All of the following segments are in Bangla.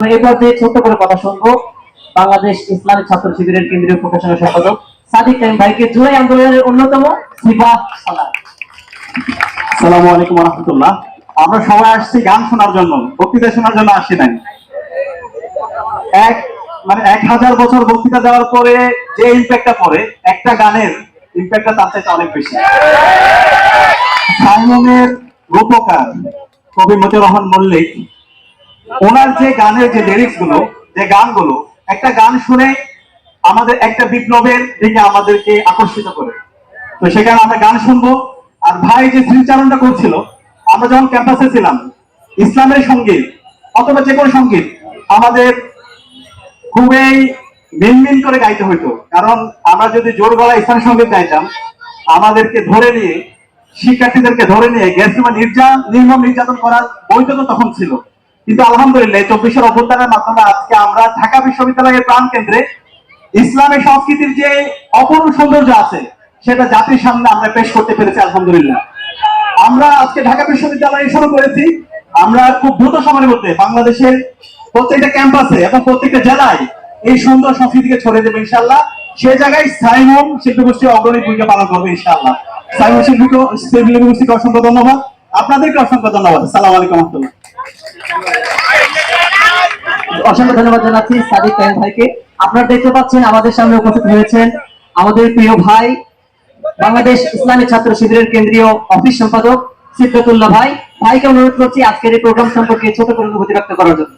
পর্যায়ে ছোট্ট করে কথা শুনব। বাংলাদেশ ছাত্র শিবিরের কেন্দ্রীয় সম্পাদক সাদিক ভাইকে আন্দোলনের অন্যতম সালার সালামু। আলাইকুম রহমতুল্লাহ। আমরা সবাই আসছি গান শোনার জন্য, বক্তৃতা শোনার জন্য আসি নাই। এক মানে এক হাজার বছর বক্তৃতা দেওয়ার পরে যে ইম্প্যাক্টটা পড়ে, একটা গানের ইম্প্যাক্টটা তার চাইতে অনেক বেশি। সাইমনের রূপকার কবি রহমান মল্লিক ওনার যে গানের যে লিরিক্সগুলো, যে গানগুলো, একটা গান শুনে আমাদের একটা বিপ্লবের দিকে আমাদেরকে আকর্ষিত করে। তো সেখানে আমরা গান শুনব। আর ভাই যে স্মৃতিচারণটা করছিল, আমরা যখন ক্যাম্পাসে ছিলাম, ইসলামের সংগীত, অথবা যে কোনো সংগীত, আমাদের খুবই মিনমিন করে গাইতে হইতো। কারণ আমরা যদি জোর গলা ইসলামের সংগীত গাইতাম, আমাদেরকে ধরে নিয়ে, শিক্ষার্থীদেরকে ধরে নিয়ে গ্যাসিমা নির্যাতন নির্মম নির্যাতন করার বৈধ তো তখন ছিল। কিন্তু আলহামদুলিল্লাহ চব্বিশের অভ্যুত্থানের মাধ্যমে আজকে আমরা ঢাকা বিশ্ববিদ্যালয়ের প্রাণ কেন্দ্রে ইসলামের সংস্কৃতির যে অপূর্ব সৌন্দর্য আছে, সেটা জাতির সামনে আমরা পেশ করতে পেরেছি, আলহামদুলিল্লাহ। আমরা আজকে ঢাকা বিশ্ববিদ্যালয়ে শুরু করেছি। আমরা খুব দ্রুত সময়ের মধ্যে বাংলাদেশের প্রত্যেকটা ক্যাম্পাসে এবং প্রত্যেকটা জেলায় এই সুন্দর সংস্কৃতিকে ছড়িয়ে দেবে ইনশাল্লাহ সে জায়গায় সাইমন শিল্পী গোষ্ঠী অগ্রণী ভূমিকা পালন করবে ইনশাল্লাহ সাইমন শিল্পী শিল্পী গোষ্ঠীকে অসংখ্য ধন্যবাদ। আপনাদেরকে অসংখ্য ধন্যবাদ। সালাম আলাইকুম রহমতুল্লাহ। অসংখ্য ধন্যবাদ জানাচ্ছি সাদিক কাইম ভাইকে। আপনারা দেখতে পাচ্ছেন আমাদের সামনে উপস্থিত হয়েছেন আমাদের প্রিয় ভাই, বাংলাদেশ ইসলামী ছাত্র শিবিরের কেন্দ্রীয় অফিস সম্পাদক সিদ্ধাতুল্লাহ ভাই। ভাইকে অনুরোধ করছি আজকের এই প্রোগ্রাম সম্পর্কে ছোট করে অনুভূতি ব্যক্ত করার জন্য।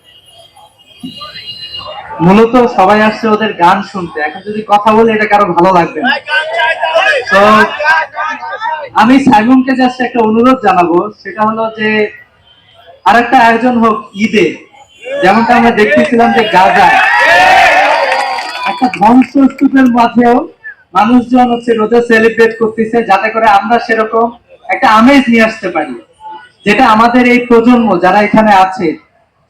মূলত সবাই আসছে ওদের গান শুনতে। এখন যদি কথা বলে এটা কারও ভালো লাগবে আমি সাইমনকে জাস্ট একটা অনুরোধ জানাব, সেটা হলো যে আর একটা আয়োজন হোক ঈদে, যেমনটা আমরা দেখতেছিলাম যে গাজায় একটা ধ্বংসস্তূপের মাঝেও মানুষজন হচ্ছে রোজা সেলিব্রেট করতেছে যাতে করে আমরা সেরকম একটা আমেজ নিয়ে আসতে পারি। যেটা আমাদের এই প্রজন্ম যারা এখানে আছে,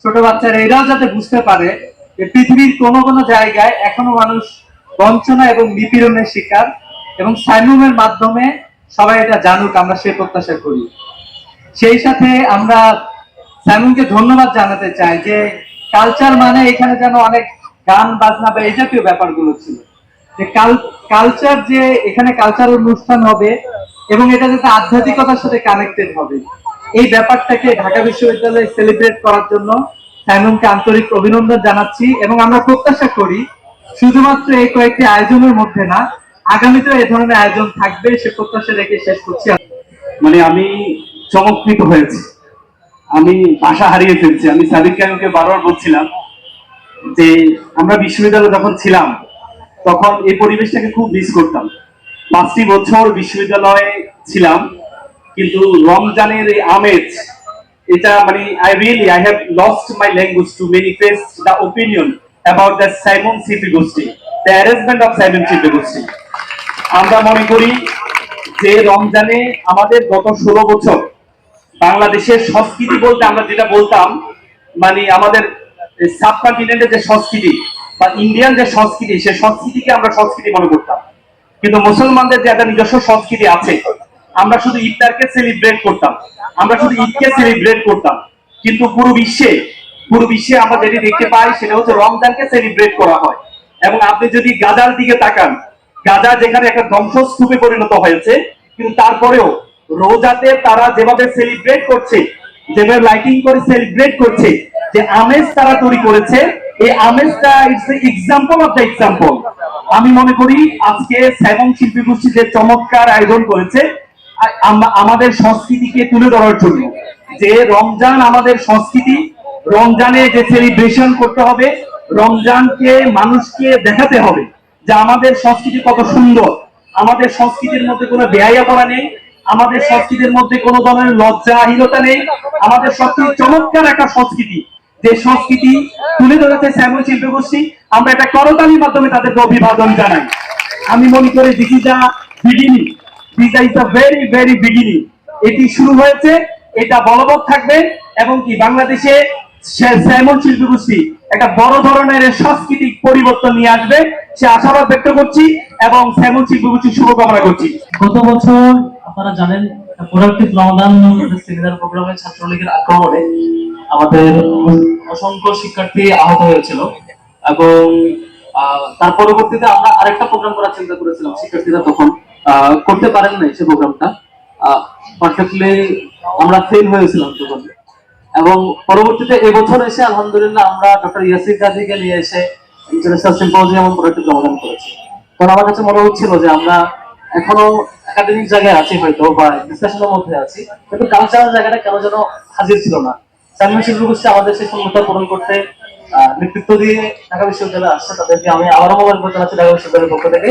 ছোট বাচ্চারা, এরাও যাতে বুঝতে পারে যে পৃথিবীর কোনো কোনো জায়গায় এখনও মানুষ বঞ্চনা এবং নিপীড়নের শিকার এবং সাইমুমের মাধ্যমে সবাই এটা জানুক, আমরা সে প্রত্যাশা করি। সেই সাথে আমরা সাইমুনকে ধন্যবাদ জানাতে চাই যে কালচার মানে এখানে যেন অনেক গান, বাজনা বা এই জাতীয় ব্যাপারগুলো ছিল। যে কালচার যে এখানে কালচার অনুষ্ঠান হবে এবং এটা যাতে আধ্যাত্মিকতার সাথে কানেক্টেড হবে। এই ব্যাপারটাকে ঢাকা বিশ্ববিদ্যালয়ে সেলিব্রেট করার জন্য সাইমনকে আন্তরিক অভিনন্দন জানাচ্ছি এবং আমরা প্রত্যাশা করি শুধুমাত্র এই কয়েকটি আয়োজনের মধ্যে না, আগামীতেও এই ধরনের আয়োজন থাকবে, সে প্রত্যাশা রেখে শেষ করছি। মানে আমি চমৎকৃত হয়েছি। আমি ভাষা হারিয়ে ফেলছি। আমি সাদিক কানুকে বারবার বলছিলাম যে, আমরা বিশ্ববিদ্যালয়ে যখন ছিলাম, তখন এই পরিবেশটাকে খুব মিস করতাম। পাঁচটি বছর বিশ্ববিদ্যালয়ে ছিলাম, কিন্তু রমজানের এই আমেজ, এটা মানে I really I have lost my language to manifest the opinion about the Simon CP গোষ্ঠী the arrangement of Simon CP গোষ্ঠী আমরা মনে করি যে, রমজানে আমাদের গত ষোলো বছর বাংলাদেশের সংস্কৃতি বলতে আমরা যেটা বলতাম মানে আমাদের সাবকন্টিনেন্টের যে সংস্কৃতি বা ইন্ডিয়ান যে সংস্কৃতি, সে সংস্কৃতিকে আমরা সংস্কৃতি মনে করতাম। কিন্তু মুসলমানদের যে একটা নিজস্ব সংস্কৃতি আছে, আমরা শুধু ইফতারকে সেলিব্রেট করতাম। আমরা শুধু ঈদকে সেলিব্রেট করতাম। কিন্তু পুরো বিশ্বে পুরো বিশ্বে আমরা যেটি দেখতে পাই, সেটা হচ্ছে রমজানকে সেলিব্রেট করা হয়। এবং আপনি যদি গাজার দিকে তাকান, গাজা যেখানে একটা ধ্বংসস্তূপে পরিণত হয়েছে, কিন্তু তারপরেও রোজাতে তারা যেভাবে সেলিব্রেট করছে, যেভাবে লাইটিং করে সেলিব্রেট করছে, যে আমেজ তারা তৈরি করেছে, এই আমেজটা it's example of the example আমি মনে করি আজকে সেভন শিল্পী গোষ্ঠী যে চমৎকার আয়োজন করেছে আমাদের সংস্কৃতিকে তুলে ধরার জন্য, যে রমজান আমাদের সংস্কৃতি, রমজানে যে সেলিব্রেশন করতে হবে, রমজানকে মানুষকে দেখাতে হবে যে আমাদের সংস্কৃতি কত সুন্দর, আমাদের সংস্কৃতির মধ্যে কোনো বেহাইয়া করা নেই আমাদের সংস্কৃতির মধ্যে কোনো ধরনের লজ্জাহীনতা নেই। আমাদের সংস্কৃতি চমৎকার একটা সংস্কৃতি, যে সংস্কৃতি তুলে ধরেছে শ্যামল শিল্প গোষ্ঠী, আমরা একটা করতালির মাধ্যমে তাদেরকে অভিবাদন জানাই। আমি মনে করি this is beginning this is a very very beginning এটি শুরু হয়েছে, এটা বলবৎ থাকবে, এবং কি বাংলাদেশে শ্যামল শিল্প গোষ্ঠী একটা বড় ধরনের সাংস্কৃতিক পরিবর্তন নিয়ে আসবে। সে আশাবাদ ব্যক্ত করছি এবং শ্যামল শিল্পী গোষ্ঠীর শুভকামনা করছি। গত বছর আপনারা জানেন প্রোডাক্টিভ রমাদান সেমিনার প্রোগ্রামে ছাত্রলীগের আক্রমণে আমাদের অসংখ্য শিক্ষার্থী আহত হয়েছিল। এবং তার পরবর্তীতে আমরা আরেকটা প্রোগ্রাম করার চিন্তা করেছিলাম শিক্ষার্থীরা তখন। করতে পারেন নাই সেই প্রোগ্রামটা। পারফেক্টলি আমরা ফেল হয়েছিলাম তখন। এবং পরবর্তীতে এবছর এসে আলহামদুলিল্লাহ আমরা ডক্টর ইয়াসির কাজীকে নিয়ে এসে ইন্টারন্যাশনাল সিম্পোজিয়াম প্রজেক্ট সমাধান করেছি। কারণ আমার কাছে মনে হচ্ছিল যে আমরা এখনও একাডেমিক জায়গায় আছি হয়তো বা ডিসকাশনের মধ্যে আছি, কিন্তু কালচারাল জায়গাটা কেন যেন হাজির ছিল না। শিল্প গোষ্ঠী আমাদের সেই শূন্যতা পূরণ করতে নেতৃত্ব দিয়ে ঢাকা বিশ্ববিদ্যালয়ে আসছে, তাদেরকে আমি আবারও মোবাইল করতে জানাচ্ছি ঢাকা বিশ্ববিদ্যালয়ের পক্ষ থেকে।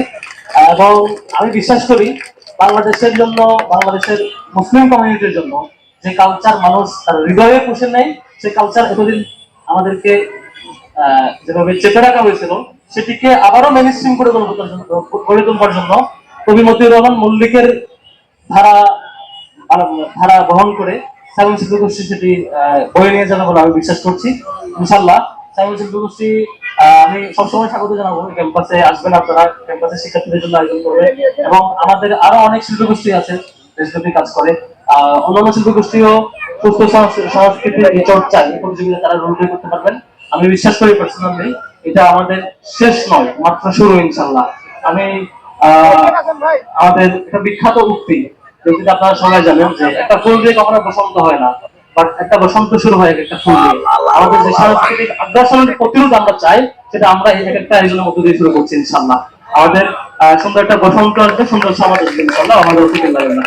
এবং আমি বিশ্বাস করি বাংলাদেশের জন্য, বাংলাদেশের মুসলিম কমিউনিটির জন্য যে কালচার মানুষ তার হৃদয়ে পুষে নেয় সেই কালচার এতদিন আমাদেরকে যেভাবে চেপে রাখা হয়েছিল, সেটিকে আবারও মেনস্ট্রিম করে গড়ে তোলবার জন্য কবি মতিউর রহমান মল্লিকের ধারা ধারা বহন করে সাইমন শিল্প গোষ্ঠী সেটি বয়ে নিয়ে যাবে বলে আমি বিশ্বাস করছি। ইনশাল্লাহ সাইমন শিল্প গোষ্ঠী আমি সবসময় স্বাগত জানাব। ক্যাম্পাসে আসবেন আপনারা ক্যাম্পাসে শিক্ষার্থীদের জন্য আয়োজন করবে। এবং আমাদের আরও অনেক শিল্প গোষ্ঠী আছে দেশব্যাপী কাজ করে। অন্যান্য শিল্প গোষ্ঠীও সুস্থ সংস- সংস্কৃতির এই প্রতিযোগিতা তারা রোল করতে পারবেন। আমি বিশ্বাস করি পার্সোনালি এটা আমাদের শেষ নয়, মাত্র শুরু ইনশাল্লাহ আমি আমাদের একটা বিখ্যাত উক্তি আপনারা সবাই জানেন যে একটা ফুল দিয়ে কখনো বসন্ত হয় না বাট একটা বসন্ত শুরু হয় একটা ফুল দিয়ে। আমাদের যে সাংস্কৃতিক আগ্রাসনের প্রতিরোধ আমরা চাই, সেটা আমরা এই এক একটা আয়োজনের মধ্য দিয়ে শুরু করছি ইনশাল্লাহ আমাদের সুন্দর একটা বসন্ত সুন্দর সমাজ ইনশাল্লাহ আমাদের অতিথি লাগবে না